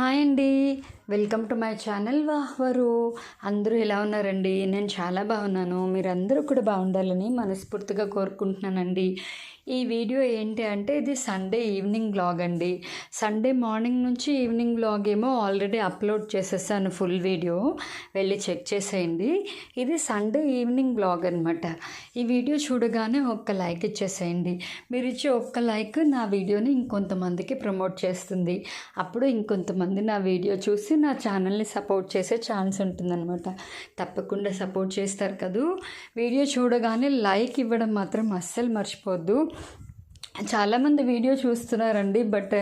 Hi అండి. Welcome to my channel వాహ్వరు. అందరూ ఎలా ఉన్నారండి? నేను చాలా బాగున్నాను. మీరందరూ కూడా బాగుండాలని మనస్ఫూర్తిగా కోరుకుంటున్నానండి. ఈ వీడియో ఏంటి అంటే ఇది సండే ఈవినింగ్ బ్లాగ్ అండి. సండే మార్నింగ్ నుంచి ఈవినింగ్ బ్లాగ్ ఏమో ఆల్రెడీ అప్లోడ్ చేసేసాను ఫుల్ వీడియో వెళ్ళి చెక్ చేసేయండి. ఇది సండే ఈవినింగ్ బ్లాగ్ అనమాట ఈ వీడియో చూడగానే ఒక్క లైక్ ఇచ్చేసేయండి. మీరు ఇచ్చే ఒక్క లైక్ నా వీడియోని ఇంకొంతమందికి ప్రమోట్ చేస్తుంది. అప్పుడు ఇంకొంతమంది నా వీడియో చూసి నా ఛానల్ని సపోర్ట్ చేసే ఛాన్స్ ఉంటుందన్నమాట. తప్పకుండా సపోర్ట్ చేస్తారు కదూ. వీడియో చూడగానే లైక్ ఇవ్వడం మాత్రం అస్సలు మర్చిపోద్దు. చాలామంది వీడియో చూస్తున్నారండి బట్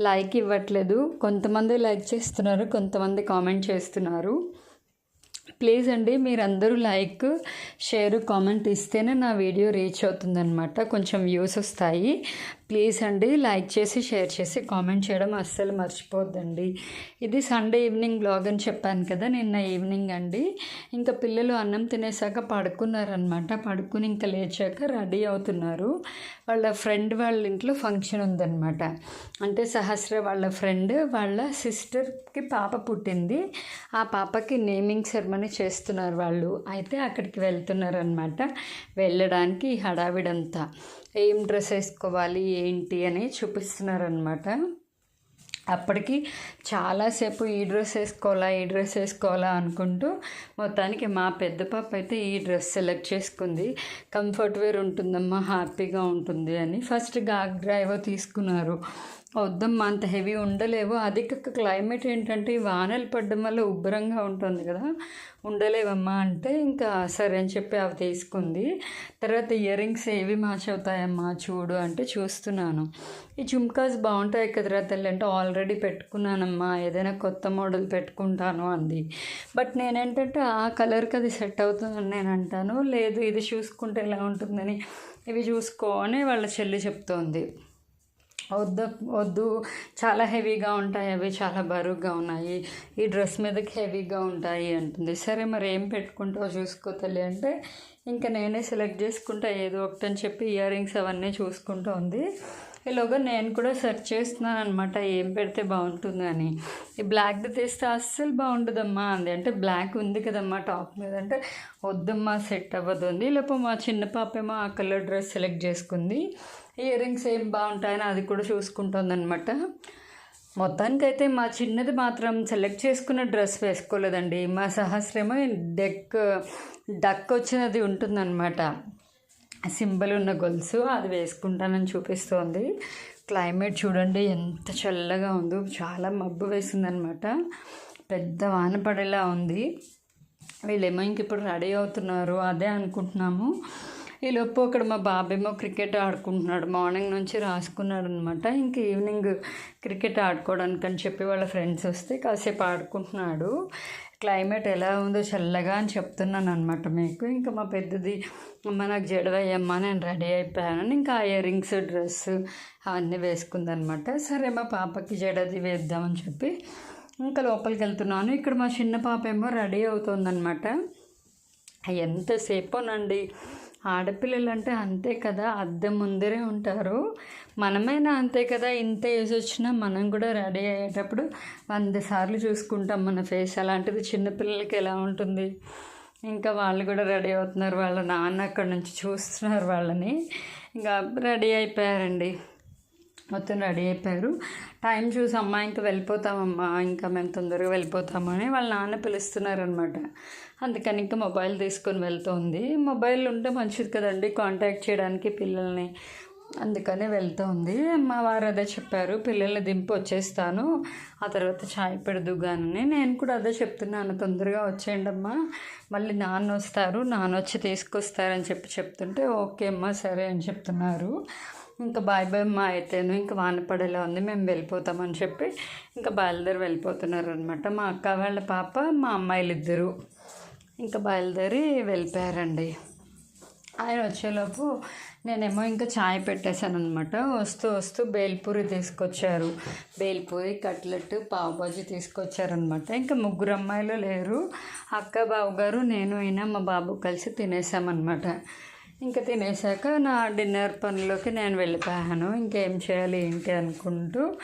లైక్ ఇవ్వట్లేదు. కొంతమంది లైక్ చేస్తున్నారు కొంతమంది కామెంట్ చేస్తున్నారు. ప్లీజ్ అండి మీరందరూ లైక్ షేర్ కామెంట్ ఇస్తేనే నా వీడియో రీచ్ అవుతుందన్నమాట. కొంచెం వ్యూస్ వస్తాయి. ప్లీజ్ అండి లైక్ చేసి షేర్ చేసి కామెంట్ చేయడం అస్సలు మర్చిపోద్దండి. ఇది సండే ఈవినింగ్ బ్లాగ్ అని చెప్పాను కదా నిన్న ఈవినింగ్ అండి. ఇంకా పిల్లలు అన్నం తినేసాక పడుకున్నారనమాట పడుకుని ఇంకా లేచాక రెడీ అవుతున్నారు. వాళ్ళ ఫ్రెండ్ వాళ్ళ ఇంట్లో ఫంక్షన్ ఉందన్నమాట. అంటే సహస్ర వాళ్ళ ఫ్రెండ్ వాళ్ళ సిస్టర్కి పాప పుట్టింది. ఆ పాపకి నేమింగ్ సెరమనీ చేస్తున్నారు వాళ్ళు. అయితే అక్కడికి వెళ్తున్నారనమాట వెళ్ళడానికి ఈ హడావిడంతా. ఏం డ్రెస్ వేసుకోవాలి ఏంటి అని చూపిస్తున్నారనమాట అప్పటికి చాలాసేపు ఈ డ్రెస్ వేసుకోవాలా ఈ డ్రెస్ వేసుకోవాలా అనుకుంటూ మొత్తానికి మా పెద్ద పాప అయితే ఈ డ్రెస్ సెలెక్ట్ చేసుకుంది. కంఫర్ట్ వేర్ ఉంటుందమ్మా హ్యాపీగా ఉంటుంది అని. ఫస్ట్ గాగ్రా ఏవో తీసుకున్నారు. వద్దమ్మా అంత హెవీ ఉండలేవు. అది కాక క్లైమేట్ ఏంటంటే వానలు పడడం వల్ల ఉబ్బరంగా ఉంటుంది కదా. ఉండలేవమ్మా అంటే ఇంకా సరే అని చెప్పి అవి తీసుకుంది. తర్వాత ఇయర్ రింగ్స్ ఏవి మ్యాచ్ అవుతాయమ్మా చూడు అంటే చూస్తున్నాను. ఈ జుమ్కాస్ బాగుంటాయి కదరా తల్లి అంటే ఆల్రెడీ పెట్టుకున్నానమ్మా. ఏదైనా కొత్త మోడల్ పెట్టుకుంటాను అంది. బట్ నేనేంటంటే ఆ కలర్కి అది సెట్ అవుతుందని నేను అంటాను. లేదు ఇది చూసుకుంటే ఎలా ఉంటుందని ఇవి చూసుకో అని వాళ్ళ చెల్లి చెప్తోంది. వద్దు వద్దు. చాలా హెవీగా ఉంటాయి అవి చాలా బరువుగా ఉన్నాయి. ఈ డ్రెస్ మీదకి హెవీగా ఉంటాయి అంటుంది. సరే మరి ఏం పెట్టుకుంటావు చూసుకో తల్లి అంటే ఇంకా నేనే సెలెక్ట్ చేసుకుంటా ఏదో ఒకటి అని చెప్పి ఇయర్ రింగ్స్ అవన్నీ చూసుకుంటూ ఉంది. ఇలాగా నేను కూడా సెర్చ్ చేస్తున్నాను అనమాట ఏం పెడితే బాగుంటుందని. ఈ బ్లాక్ది తీస్తే అస్సలు బాగుంటుందమ్మా అంది. అంటే బ్లాక్ ఉంది కదమ్మా టాప్ మీద. అంటే వద్దమ్మా సెట్ అవ్వదు ఉంది లేకపోతే మా చిన్న పాపేమో ఆ కలర్ డ్రెస్ సెలెక్ట్ చేసుకుంది. ఇయర్ రింగ్స్ ఏం బాగుంటాయని అది కూడా చూసుకుంటుంది అనమాట మొత్తానికైతే మా చిన్నది మాత్రం సెలెక్ట్ చేసుకున్న డ్రెస్ వేసుకోలేదండి. మా సహస్రమో డెక్ డక్ వచ్చినది ఉంటుందన్నమాట. సింబల్ ఉన్న గొలుసు అది వేసుకుంటానని చూపిస్తోంది. క్లైమేట్ చూడండి ఎంత చల్లగా ఉందో చాలా మబ్బు వేసిందనమాట. పెద్ద వాన పడేలా ఉంది. వీళ్ళేమో ఇంక ఇప్పుడు రెడీ అవుతున్నారు అదే అనుకుంటున్నాము. ఈలోపు అక్కడ మా బాబేమో క్రికెట్ ఆడుకుంటున్నాడు మార్నింగ్ నుంచి రాసుకున్నాడు అనమాట ఇంక ఈవినింగ్ క్రికెట్ ఆడుకోవడానికి అని చెప్పి వాళ్ళ ఫ్రెండ్స్ వస్తే కాసేపు ఆడుకుంటున్నాడు. క్లైమేట్ ఎలా ఉందో చల్లగా అని చెప్తున్నాను అనమాట మీకు. ఇంకా మా పెద్దది అమ్మ నాకు జడవయ్యమ్మ నేను రెడీ అయిపోయాను. ఇంకా ఇయర్ రింగ్స్ డ్రెస్ అవన్నీ వేసుకుందనమాట సరే మా పాపకి జడది వేద్దామని చెప్పి ఇంకా లోపలికి వెళ్తున్నాను. ఇక్కడ మా చిన్న పాప ఏమో రెడీ అవుతుందనమాట ఎంతసేపోనండి ఆడపిల్లలు అంటే అంతే కదా అద్దం ముందరే ఉంటారు. మనమైనా అంతే కదా ఇంత ఏజ్ వచ్చినా మనం కూడా రెడీ అయ్యేటప్పుడు వంద సార్లు చూసుకుంటాం మన ఫేస్. అలాంటిది చిన్నపిల్లలకి ఎలా ఉంటుంది? ఇంకా వాళ్ళు కూడా రెడీ అవుతున్నారు వాళ్ళ నాన్న అక్కడ నుంచి చూస్తున్నారు వాళ్ళని. ఇంకా రెడీ అయిపోయారండి. మొత్తం రెడీ అయిపోయారు. టైం చూసి అమ్మా ఇంకా వెళ్ళిపోతామమ్మా ఇంకా మేము తొందరగా వెళ్ళిపోతామని వాళ్ళ నాన్న పిలుస్తున్నారనమాట అందుకని ఇంకా మొబైల్ తీసుకొని వెళ్తుంది. మొబైల్ ఉంటే మంచిది కదండి కాంటాక్ట్ చేయడానికి పిల్లల్ని. అందుకనే వెళ్తుంది. మా వారు అదే చెప్పారు పిల్లల్ని దింపి వచ్చేస్తాను. ఆ తర్వాత ఛాయ్ పెడదు కానీ నేను కూడా అదే చెప్తున్నాను తొందరగా వచ్చేయండి అమ్మా. మళ్ళీ నాన్న వస్తారు నాన్న వచ్చి తీసుకొస్తారని చెప్పి చెప్తుంటే ఓకే అమ్మా సరే అని చెప్తున్నారు. ఇంకా బాయ్ బాయ్ మా అయితేను ఇంకా వాన పడేలా ఉంది మేము వెళ్ళిపోతామని చెప్పి ఇంకా బయలుదేరి వెళ్ళిపోతున్నారు అనమాట మా అక్క వాళ్ళ పాప మా అమ్మాయిలు ఇద్దరు ఇంకా బయలుదేరి వెళ్ళిపోయారండి. ఆయన వచ్చేలోపు నేనేమో ఇంకా ఛాయ్ పెట్టేశాను అనమాట వస్తూ వస్తూ బేల్పూరి తీసుకొచ్చారు. బేల్పూరి కట్లెట్ పావుబాజీ తీసుకొచ్చారనమాట ఇంకా ముగ్గురు అమ్మాయిలు లేరు. అక్క బావు గారు నేను అయినా మా బాబు కలిసి తినేసామన్నమాట. ఇంకా తినేసాక నా డిన్నర్ పనిలోకి నేను వెళ్ళిపోయాను. ఇంకేం చేయాలి ఏంటి అనుకుంటూ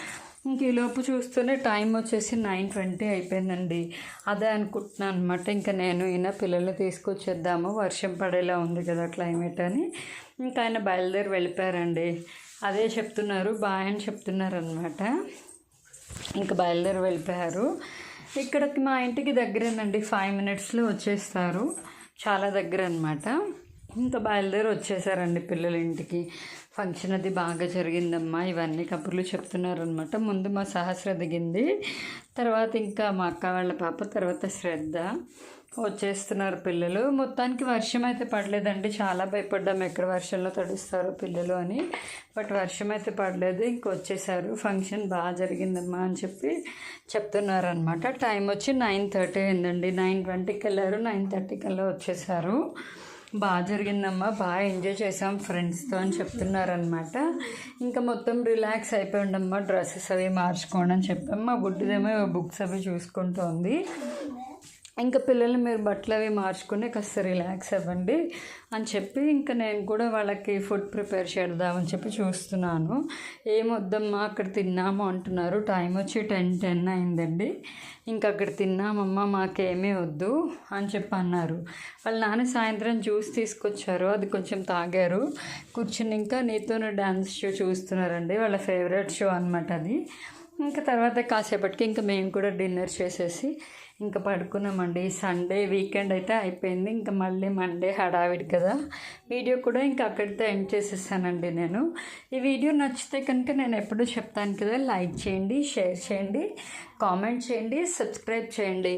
ఇంక ఈలోపు చూస్తూనే టైం వచ్చేసి నైన్ ట్వంటీ అయిపోయిందండి. అదే అనుకుంటున్నాను అనమాట ఇంకా నేను ఈయన పిల్లల్ని తీసుకొచ్చేద్దాము. వర్షం పడేలా ఉంది కదా క్లైమేట్ అని. ఇంకా ఆయన బయలుదేరి వెళ్ళిపోయారండి. అదే చెప్తున్నారు బాయ్ అని చెప్తున్నారు అనమాట ఇంకా బయలుదేరి వెళ్ళిపోయారు. ఇక్కడికి మా ఇంటికి దగ్గరేనండి. ఫైవ్ మినిట్స్లో వచ్చేస్తారు. చాలా దగ్గర అనమాట ఇంకా బయలుదేరి వచ్చేసారండి పిల్లల ఇంటికి ఫంక్షన్ అది బాగా జరిగిందమ్మా. ఇవన్నీ కబుర్లు చెప్తున్నారనమాట ముందు మా సహస్ర దిగింది. తర్వాత ఇంకా మా అక్క వాళ్ళ పాప తర్వాత శ్రద్ధ. వచ్చేస్తున్నారు పిల్లలు. మొత్తానికి వర్షం అయితే పడలేదండి. చాలా భయపడ్డాము ఎక్కడ వర్షంలో తడుస్తారో పిల్లలు అని. బట్ వర్షం అయితే పడలేదు. ఇంక వచ్చేసారు. ఫంక్షన్ బాగా జరిగిందమ్మా అని చెప్పి చెప్తున్నారనమాట టైం వచ్చి నైన్ థర్టీ అయిందండి. నైన్ ట్వంటీకి వెళ్ళారు. నైన్ థర్టీ కల్లా వచ్చేసారు. బాగా జరిగిందమ్మా. బాగా ఎంజాయ్ చేసాం ఫ్రెండ్స్తో అని చెప్తున్నారనమాట ఇంకా మొత్తం రిలాక్స్ అయిపోయిండమ్మా డ్రెస్సెస్ అవి మార్చుకోండి అని చెప్పాం. మా బుడ్డిదేమో బుక్స్ అవి చూసుకుంటోంది. ఇంకా పిల్లలు మీరు బట్టలు అవి మార్చుకుని కాస్త రిలాక్స్ అవ్వండి అని చెప్పి ఇంకా నేను కూడా వాళ్ళకి ఫుడ్ ప్రిపేర్ చేద్దామని చెప్పి చూస్తున్నాను. ఏం వద్దమ్మా అక్కడ తిన్నాము అంటున్నారు. టైం వచ్చి టెన్ టెన్ అయిందండి. ఇంకా అక్కడ తిన్నామమ్మా మాకేమీ వద్దు అని చెప్పి అన్నారు. వాళ్ళ నాన్న సాయంత్రం జ్యూస్ తీసుకొచ్చారు అది కొంచెం తాగారు. కూర్చుని ఇంకా నీతోనే డ్యాన్స్ షో చూస్తున్నారండి. వాళ్ళ ఫేవరెట్ షో అనమాట అది. ఇంకా తర్వాత కాసేపటికి ఇంకా మేము కూడా డిన్నర్ చేసేసి ఇంకా పడుకున్నామండి. సండే వీకెండ్ అయితే అయిపోయింది. ఇంకా మళ్ళీ మండే హడావిడి కదా. వీడియో కూడా ఇంకా అక్కడితో ఎండ్ చేసేసానండి నేను. ఈ వీడియో నచ్చితే కనుక నేను ఎప్పుడూ చెప్తాను కదా లైక్ చేయండి షేర్ చేయండి కామెంట్ చేయండి సబ్స్క్రైబ్ చేయండి.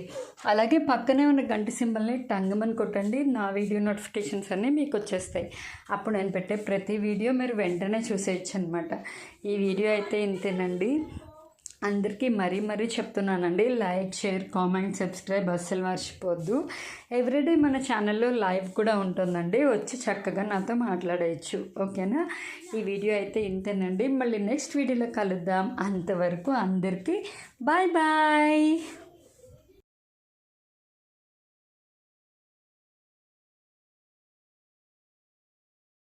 అలాగే పక్కనే ఉన్న గంట సింబల్ని టంగమని కొట్టండి. నా వీడియో నోటిఫికేషన్స్ అన్నీ మీకు వచ్చేస్తాయి. అప్పుడు నేను పెట్టే ప్రతి వీడియో మీరు వెంటనే చూసేయచ్చు అనమాట ఈ వీడియో అయితే ఇంతేనండి. అందరికీ మరీ మరీ చెప్తున్నానండి. లైక్ షేర్ కామెంట్ సబ్స్క్రైబ్ అస్సలు మర్చిపోద్దు. ఎవ్రీడే మన ఛానల్లో లైవ్ కూడా ఉంటుందండి. వచ్చి చక్కగా నాతో మాట్లాడేయచ్చు. ఓకేనా? ఈ వీడియో అయితే ఇంతేనండి. మళ్ళీ నెక్స్ట్ వీడియోలో కలుద్దాం. అంతవరకు అందరికీ బాయ్ బాయ్.